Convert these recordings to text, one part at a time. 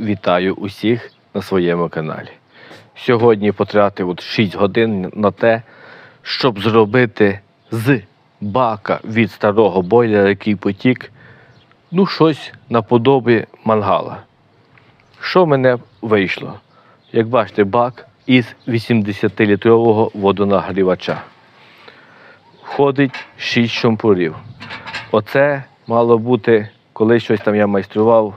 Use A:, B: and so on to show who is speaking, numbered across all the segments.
A: Вітаю усіх на своєму каналі. Сьогодні потратив от 6 годин на те, щоб зробити з бака від старого бойлера, який потік, ну щось наподобі мангала. Що в мене вийшло? Як бачите, бак із 80-літрового водонагрівача. Входить 6 шампурів. Оце мало бути, коли щось там я майстрував,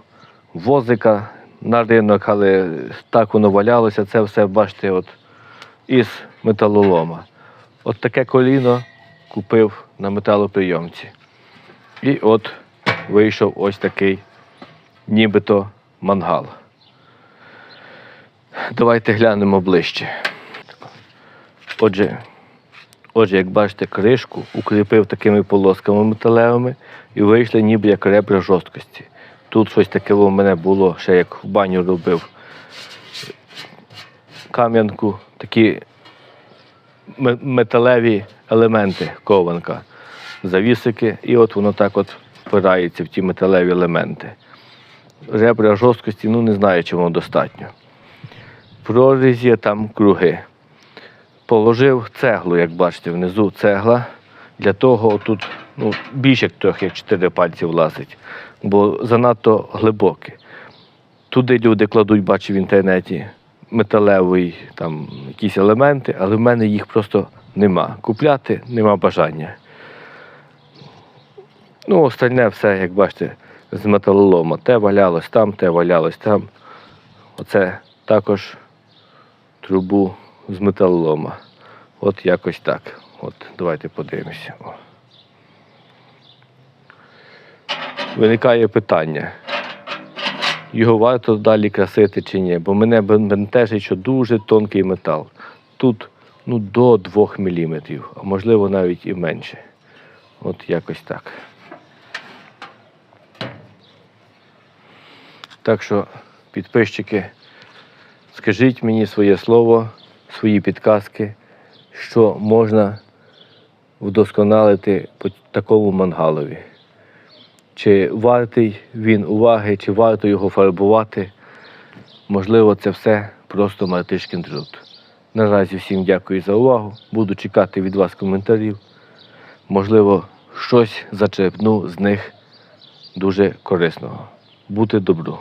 A: возика на ринок, але так воно валялося, це все, бачите, от із металолома. От таке коліно купив на металоприйомці. І от вийшов ось такий нібито мангал. Давайте глянемо ближче. Отже, Отже, як бачите, кришку укріпив такими полосками металевими і вийшли ніби як ребра жорсткості. Тут щось таке у мене було, ще як в баню робив. Кам'янку, такі металеві елементи кованка, завісики, і от воно так от впирається в ті металеві елементи. Ребра жорсткості, ну не знаю, чи воно достатньо. Прорізі там круги. Положив цеглу, як бачите, внизу цегла. Для того тут ну, більше як трохи, як чотири пальці влазить, бо занадто глибоке. Туди люди кладуть, бачу в інтернеті, металевий, там якісь елементи, але в мене їх просто нема. Купляти нема бажання. Ну, остальне все, як бачите, з металолома. Те валялось там, те валялось там. Оце також трубу з металолома. От якось так. От давайте подивимося. О. Виникає питання. Його варто далі красити чи ні, бо мене бентежить, що дуже тонкий метал. Тут ну, до 2 мм, а можливо навіть і менше. От якось так. Так що, підписчики, скажіть мені своє слово, свої підказки, що можна вдосконалити по такому мангалові. Чи вартий він уваги, чи варто його фарбувати. Можливо, це все просто мартишкін труд. Наразі всім дякую за увагу. Буду чекати від вас коментарів. Можливо, щось зачерпну з них дуже корисного. Бути добру.